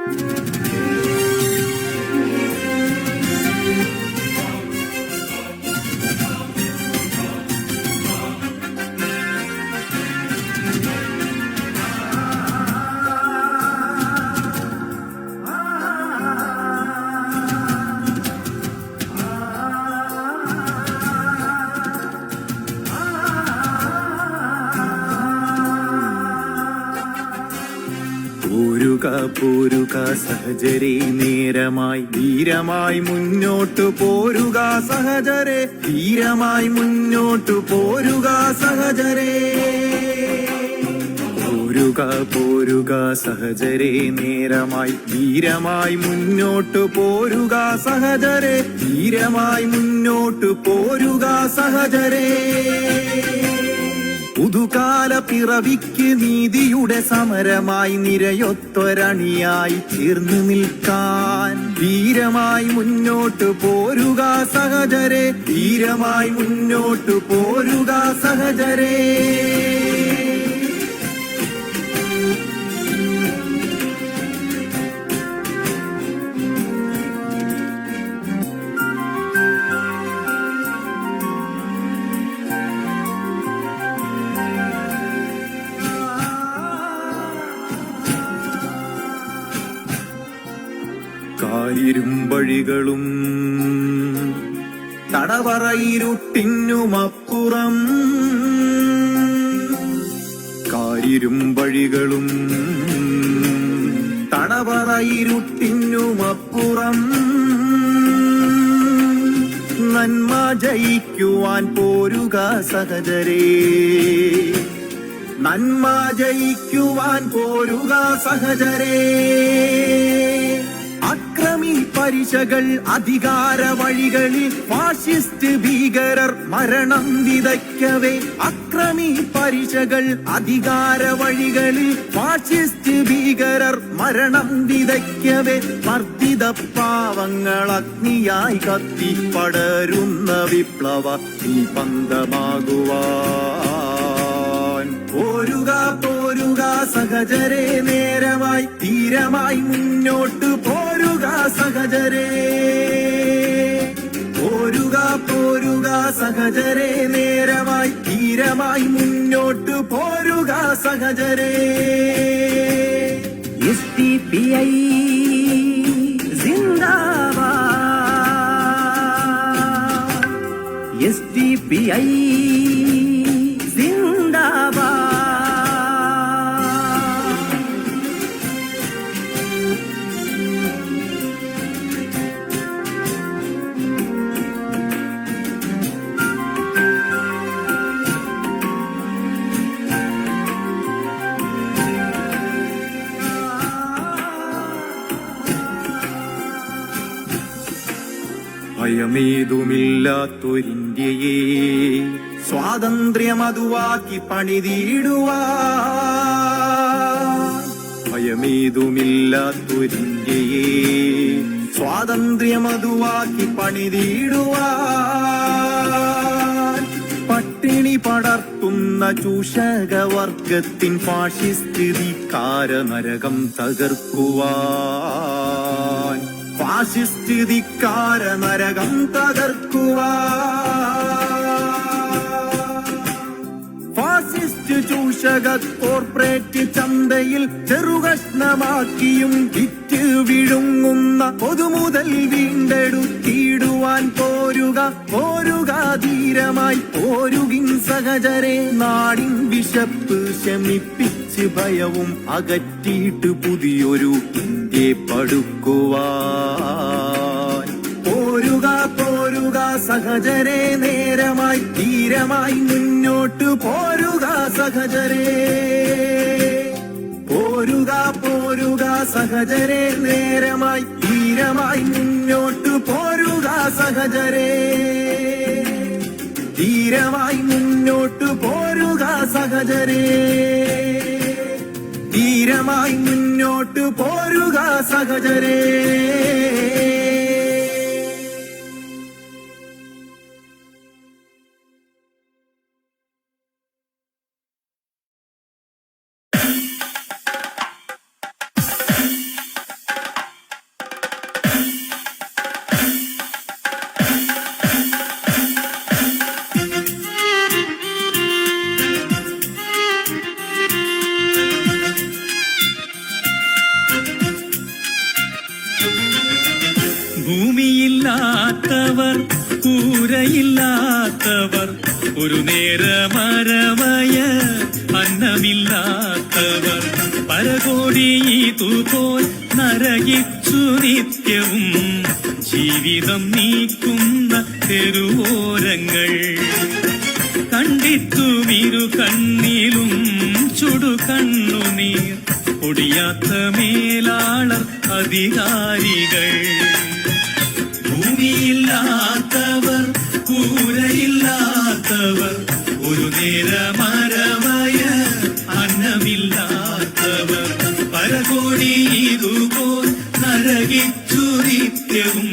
പോരുക സഹജരെ നേരമായി ധീരമായി മുന്നോട്ടു പോരുക സഹചരെ. ധീരമായി മുന്നോട്ടു പോരുക സഹചരെ. പോരുക പോരുക സഹചരെ. നേരമായി ധീരമായി മുന്നോട്ടു പോരുക സഹചരെ. ധീരമായി മുന്നോട്ടു പോരുക സഹജരെ പുതുകാല പിറവിക്ക് നീതിയുടെ സമരമായി നിരയൊത്തൊരണിയായി തീർന്നു നിൽക്കാൻ. ധീരമായി മുന്നോട്ട് പോരുക സഹജരെ ധീരമായി മുന്നോട്ട് പോരുക സഹജരെ. കാരിരുമ്പഴികളും തടവറയിരുട്ടിനുമപ്പുറം കാരിരുമ്പഴികളും തടവറയിരുട്ടിനുമപ്പുറം നന്മ ജയിക്കുവാൻ പോരുക സഹജരേ നന്മ ജയിക്കുവാൻ പോരുക സഹജരേ പരിശകൾ അധികാര വഴികളിൽ ഫാഷിസ്റ്റ് ഭീകരർ മരണം വിതയ്ക്കവേ. അക്രമി പരിശകൾ അധികാര വഴികളിൽ ഫാഷിസ്റ്റ് ഭീകരർ മരണം വിതയ്ക്കവേ. വർദ്ധിത പാവങ്ങൾ അഗ്നിയായി കത്തി പടരുന്ന വിപ്ലവ ദീപന്തമാകുവാൻ പോരുക പോരുക സഹജരെ നേരമായി തീരമായി മുന്നോട്ട് പോരുക സഹജരെ പോരുക പോരുക സഹജരെ നേരമായി തീരമായി മുന്നോട്ട് പോരുക സഹജരെ എസ് ടി പി ഐ സിന്ദാബാദ്. എസ് ടി പി ഐ ഭയമേതുമില്ലാത്തൊരിന്ത്യയെ സ്വാതന്ത്ര്യമതുവാക്കി പണിതീടുവാ. ഭയമേതുമില്ലാത്തൊരിന്ത്യയെ സ്വാതന്ത്ര്യമതുവാക്കി പണിതീടുവാ. പട്ടിണി പടർത്തുന്ന ചൂഷകവർഗത്തിൻ ഫാഷിസ്റ്റ് ധിക്കാര നരകം തകർക്കുവാൻ ഫാഷിസ്റ്റ് ധിക്കാര നരകം തകർക്കുവാൻ ഫാസിസ്റ്റ് ചൂഷക കോർപ്പറേറ്റ് ചന്തയിൽ ചെറുകഷ്ണമാക്കിയും വിറ്റ് വിഴുങ്ങുന്ന പൊതുമുതൽ വീണ്ടെടുത്തിടുവാൻ പോരുക പോരുക ധീരമായി പോരുകിൻ സഹചരെ നാടിൻ വിശപ്പ് ശമിപ്പിച്ച് ഭയവും അകറ്റിയിട്ട് പുതിയൊരു ഇന്ത്യ പടുക്കുവാൻ. പോരുക പോരുക സഹജരെ നേരമായി ധീരമായി മുന്നോട്ട് പോരുക സഹജരെ. പോരുക പോരുക സഹജരെ നേരമായി ധീരമായി മുന്നോട്ട് പോരുക സഹജരെ. ധീരമായി മുന്നോട്ട് പോരുക സഹജരെ. ധീരമായി മുന്നോട്ട് പോരുക സഹജരേ ഒരു നേരമരവയ അന്നമില്ലാത്തവർ. പരകോടി ഇതുപോൽ നരകിച്ചു നിത്യവും. ജീവിതം നീക്കുന്ന തെരുവോരങ്ങൾ. കണ്ടിത്തു ഇരു കണ്ണിലും ചുടു കണ്ണുനീർ ഒടിയാത്ത മേലാളർ അധികാരികൾ. ഭൂമിയില്ലാത്തവർ കൂരയില്ലാത്തവർ. ഒരു നേരമരവയ അന്നമില്ലാത്തവർ പരകോടി ഇതുപോൽ നരകിച്ചു നിത്യവും.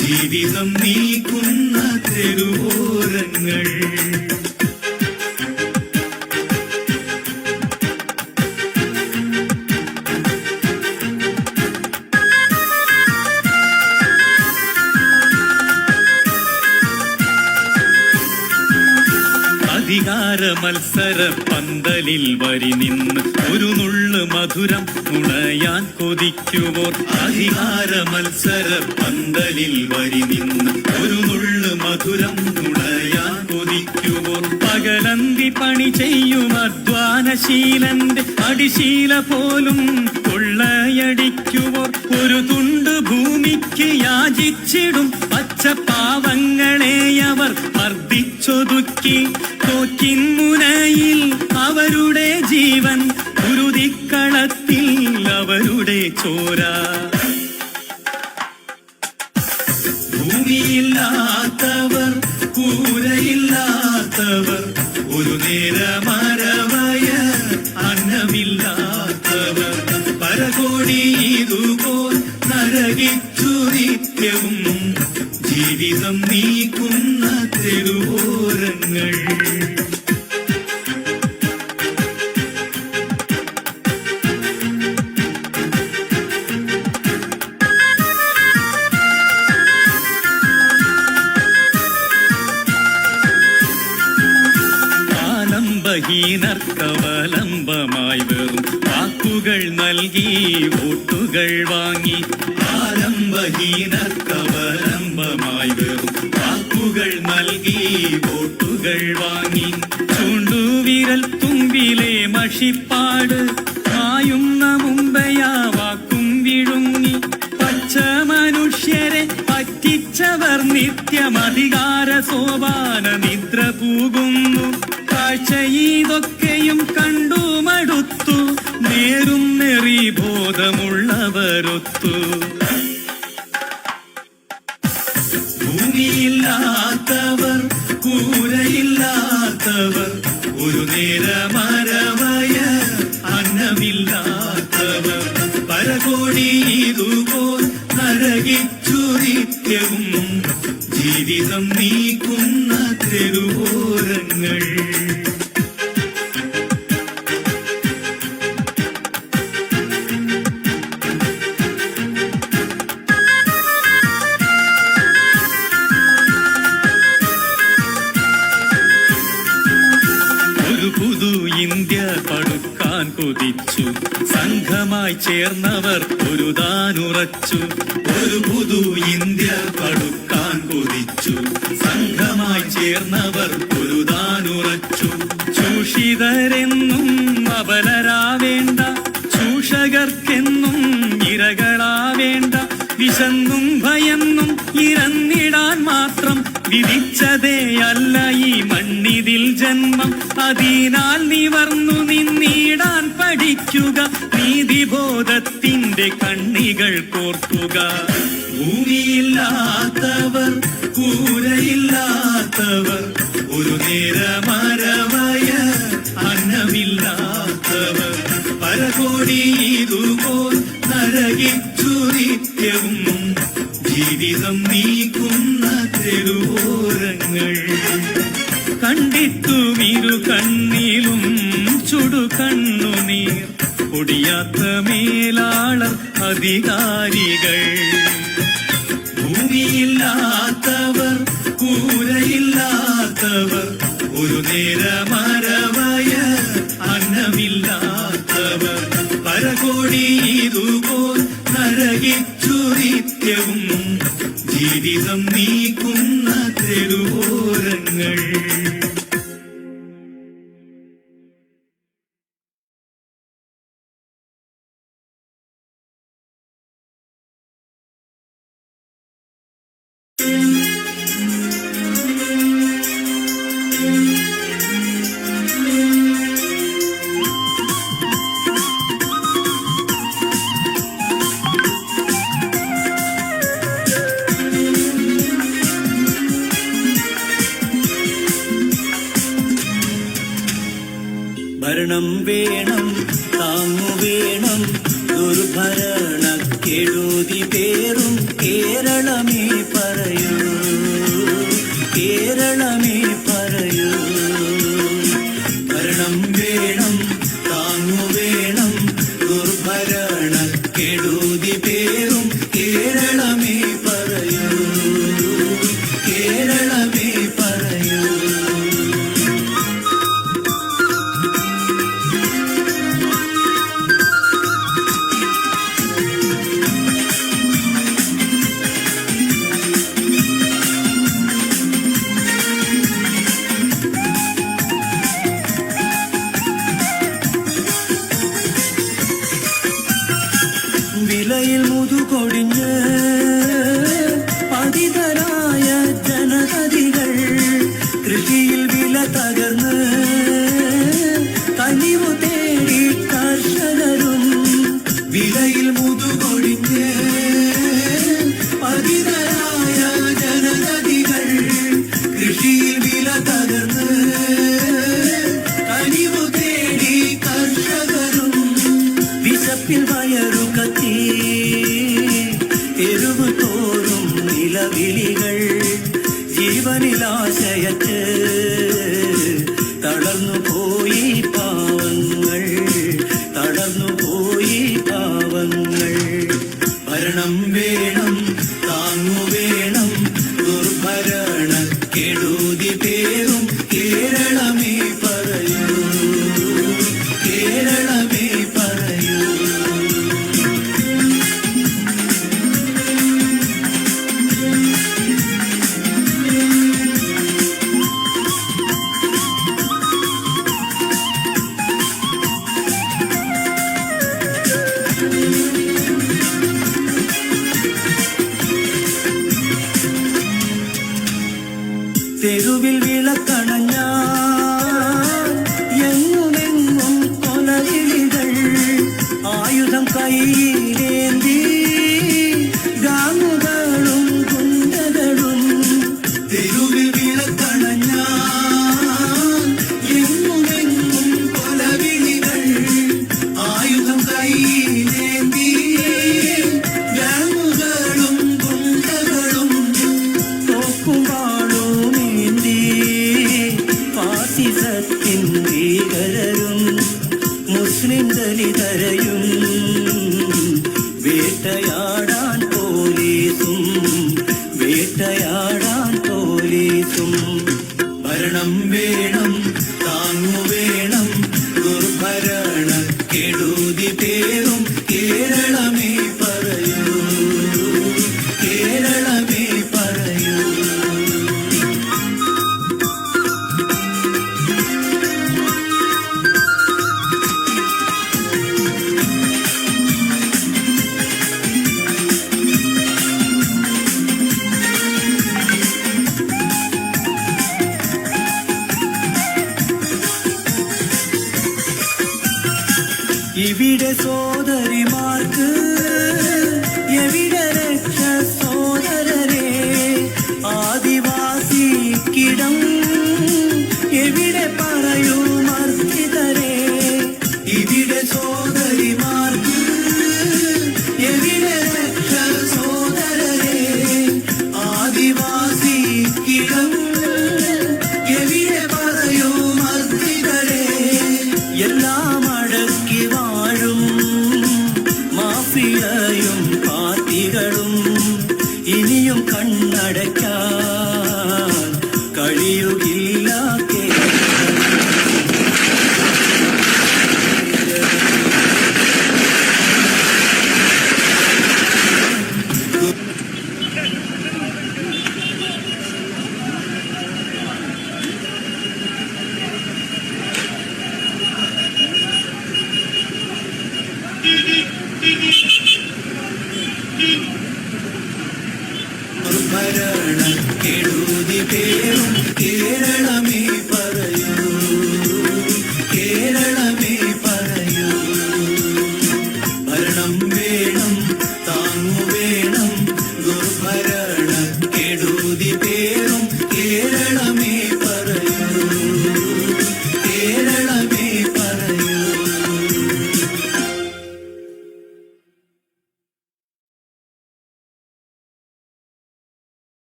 ജീവിതം നീക്കുന്ന മത്സര പന്തലിൽ വരി നിന്ന് ഒരു നുള്ളു മധുരം നുണയാൻ കൊതിക്കുവോർ. അധികാര മത്സര പന്തലിൽ വരി നിന്ന് ഒരു നുള്ളു മധുരം നുണയാൻ കൊതിക്കുവോർ. പകലന്തി പണി ചെയ്യും അധ്വാനശീലന്റെ അടിശീല പോലും കൊള്ളയടിക്കുവോർ. ഒരു തുണ്ട് ഭൂമിക്ക് യാചിച്ചിടും പച്ചപ്പാവങ്ങളെ അവർ മർദ്ദിച്ചൊതുക്കി. തോക്കിൻ മുനയിൽ അവരുടെ ജീവൻ ഉരുതിക്കളത്തിൽ അവരുടെ ചോര. ഭൂമിയില്ലാത്തവർ കൂരയില്ലാത്തവർ ഒരു നേരമരവയ അന്നമില്ലാത്തവർ. പരകോടി ഇതുപോൽ നരകിച്ചു നിത്യവും ജീവിതം നീക്കുന്ന തെരുവോരങ്ങൾ. ആലംബഹീനർക്കവലംബമായി വെറും വാക്കുകൾ നൽകി വോട്ടുകൾ വാങ്ങി. വെറും വാക്കുകൾ നൽകി വോട്ടുകൾ വാങ്ങി ചൂണ്ടുവിരൽ തുമ്പിലെ മഷിപ്പാട് മായുന്ന മുമ്പയാ വാക്കും വിഴുങ്ങി. പച്ച മനുഷ്യരെ പറ്റിച്ചവർ നിത്യമധികാര സോപാന നിദ്ര പൂകുന്നു. കാഴ്ച ഇതൊക്കെയും കണ്ടു മടുത്തു നേരും നെറി ബോധമുള്ളവരൊത്തു. പരകോടി ഇതുപോൽ നരകിച്ചു നിത്യവും ജീവിതം നീക്കുന്ന താനുറച്ചു ഒരു പുതു ഇന്ത്യ പടുക്കാൻ കൊതിച്ചു. സംഘമായി ചേർന്നവർ ഒരു താനുറച്ചു ചൂഷിതരെന്നും അപലരാവേണ്ട. ചൂഷകർക്കെന്നും ഇരകളാവേണ്ട. വിശന്നും ഭയന്നും ഇറന്നിടാൻ മാത്രം വിധിച്ചതേ അല്ല ഈ മണ്ണിതിൽ ജന്മം. അതിനാൽ നിവർന്നു നിന്നിടാൻ പഠിക്കുക. നീതിബോധത്തിന്റെ കണ്ണികൾ കോർക്കുക. ഭൂമിയില്ലാത്തവർ കൂരയില്ലാത്തവർ ഒരു നേരമരമായ അന്നമില്ലാത്തവർ. പരകോടി ഇതുപോൽ നരകിച്ചു നിത്യവും ജീവിതം നീക്കുന്ന തെരുവോരങ്ങൾ. കണ്ടിട്ടുമിരു കണ്ണിലും ചുടു കണ്ണുനീർ ഒടിയാത്ത മേലാളർ അധികാരികൾ. ഭൂമിയില്ലാത്തവർ കൂരയില്ലാത്തവർ ഒരു നേരമരവയ അന്നമില്ലാത്തവർ. പരകോടി ഇതുപോൽ നരകിച്ചു നിത്യവും ജീവിതം നീക്കുന്ന തെരുവോരങ്ങൾ மരണം வேணும் தாங்குவே better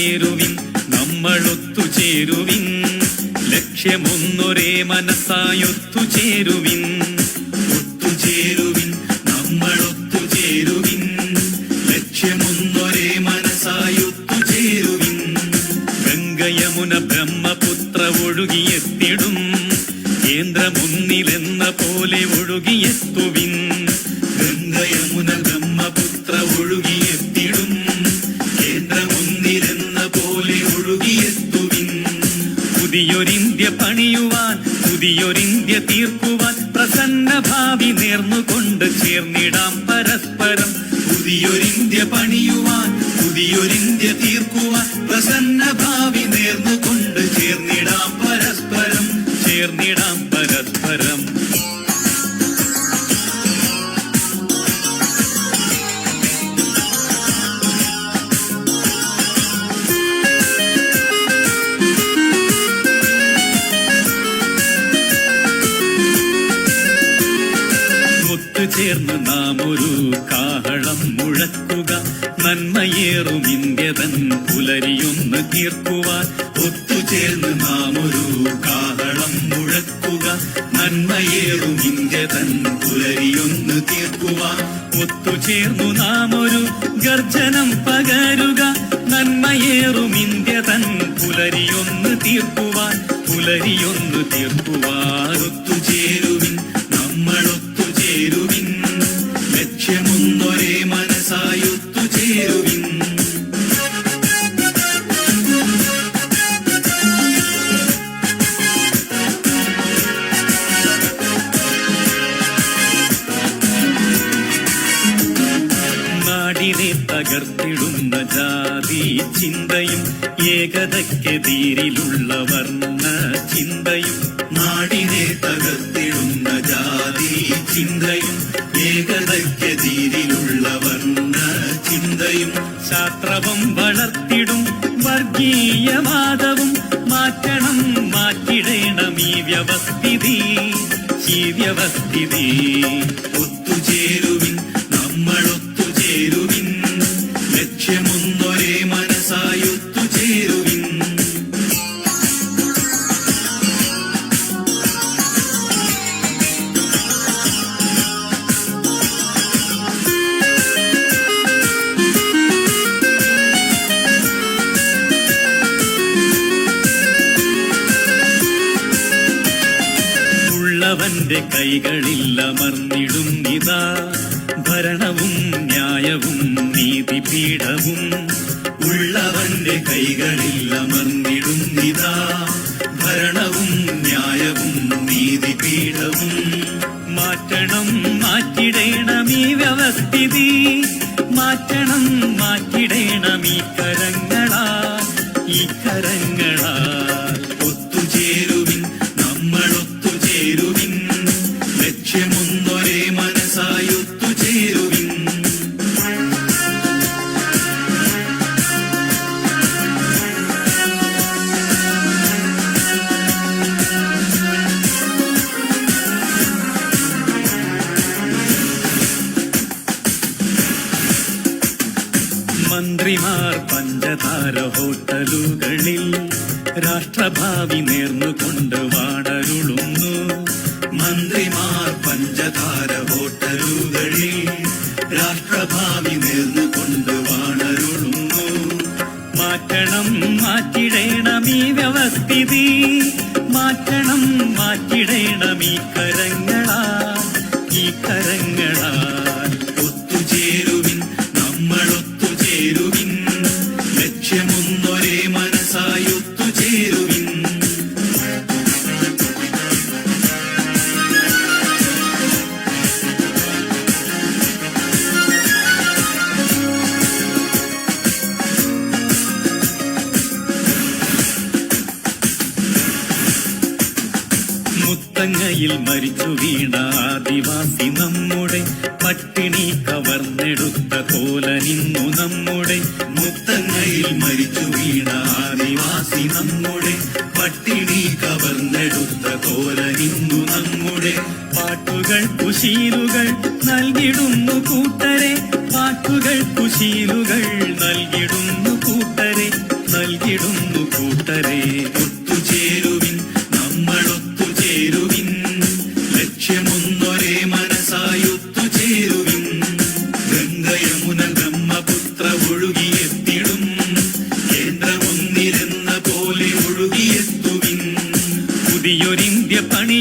ചേരുവിൻ നമ്മളൊത്തു ചേരുവിൻ. ലക്ഷ്യമൊന്നൊരേ മനസ്സായൊത്തു ചേരുവിൻ. ഒത്തുചേരുവിൻ നമ്മളൊത്തു ചേരുവിൻ. ലക്ഷ്യമൊന്നൊരേ മനസ്സായൊത്തു ചേരുവിൻ. ഗംഗയമുന ബ്രഹ്മപുത്ര ഒഴുകിയെത്തിടും പുതിയൊരിന്ത്യ തീർക്കുവാൻ പ്രസന്ന ഭാവി നേർന്നുകൊണ്ട് ചേർന്നിടാം പരസ്പരം. പുതിയൊരിന്ത്യ പണിയുവാൻ പുതിയൊരിന്ത്യ തീർക്കുവാൻ ഗർജനം പകരുക. നന്മയേറും ഇന്ത്യ തൻ പുലരിയൊന്ന് തീർക്കുവാൻ. പുലരിയൊന്ന് തീർക്കുവാൻ ഒത്തുചേരുവിൻ ഏകതയ്ക്കെതിരിലുള്ള വർണ ചിന്തയും നാടിനെ തകർത്തിടുന്ന ജാതി ചിന്തയും ഏകതയ്ക്കെതിരിലുള്ള വർണ ചിന്തയും ശാസ്ത്രവും വളർത്തിടും വർഗീയവാദവും മാറ്റണം മാറ്റിടേണം ഈ വ്യവസ്ഥിതി ഈ വ്യവസ്ഥിതി. ഒത്തുചേരുവിൻ ഉള്ളവന്റെ നിതാ ഭരണവും ന്യായവും നീതിപീഠവും ഉള്ളവന്റെ കൈകളില്ലമർന്നിടും നിതാ ഭരണവും ന്യായവും നീതിപീഠവും മാറ്റണം മാറ്റിടേണം ഈ വ്യവസ്ഥിതി. മാറ്റണം മാറ്റിടേണം ഈ കരങ്ങളാ രാഷ്ട്രഭാവി നേർന്നുകൊണ്ട് വാടരുളുന്നു. മന്ത്രിമാർ പഞ്ചതാര ഹോട്ടലുകളിൽ രാഷ്ട്രഭാവി നേർന്നുകൊണ്ട് വാണരുളുന്നു. മാറ്റണം മാറ്റിടേണം ഈ വ്യവസ്ഥിതി. മാറ്റണം മാറ്റിടേണം ഈ കരങ്ങളാ ഈ കരങ്ങളാ മുത്തങ്ങയിൽ മരിച്ചു വീണ ആദിവാസി നമ്മുടെ പട്ടിണി കവർന്നെടുത്ത കോലനിന്നു നമ്മുടെ മുത്തങ്ങയിൽ മരിച്ചു വീണ ആദിവാസി നമ്മുടെ പട്ടിണി കവർന്നെടുത്ത കോലനിന്നു നമ്മുടെ പാട്ടുകൾ കുശീലുകൾ നൽകിടുന്നു കൂട്ടരെ പാട്ടുകൾ കുശീലുകൾ നൽകിടുന്നു കൂട്ടരെ നൽകി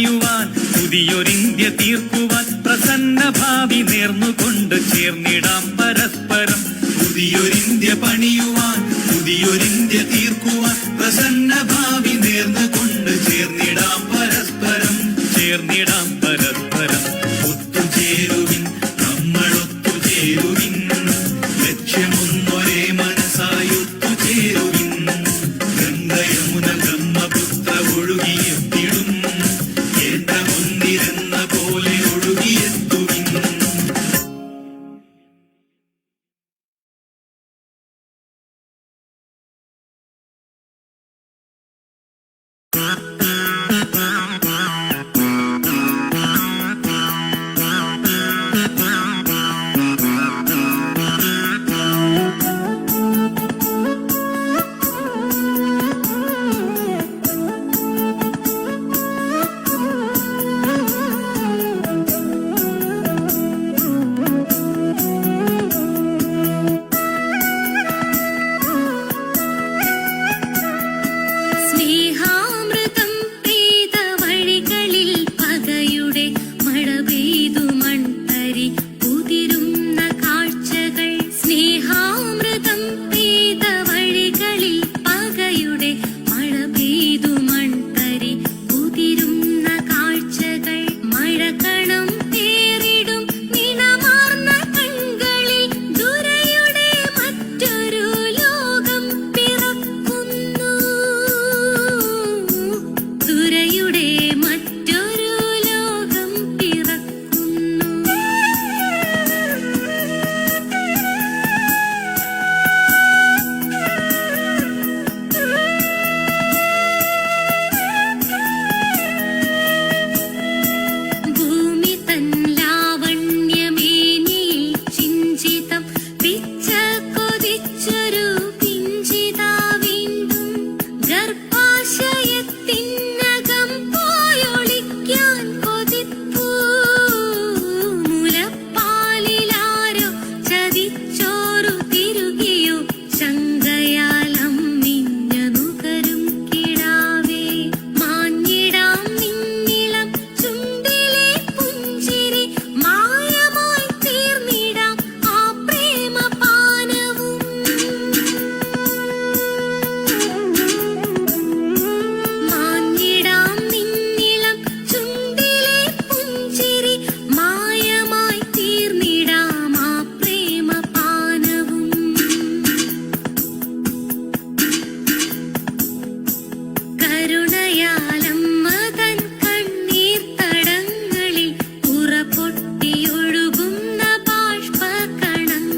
പണിയുവാൻ പുതിയൊരിന്ത്യ തീർക്കുവാൻ പ്രസന്ന ഭാവി നേർന്നുകൊണ്ട് ചേർന്നിടാം പരസ്പരം. പുതിയൊരിന്ത്യ പണിയുവാൻ പുതിയൊരിന്ത്യ തീർക്കുവാൻ പ്രസന്ന ഭാവി നേർന്നുകൊണ്ട് ചേർന്നിടാം പരസ്പരം. ചേർന്നിടാം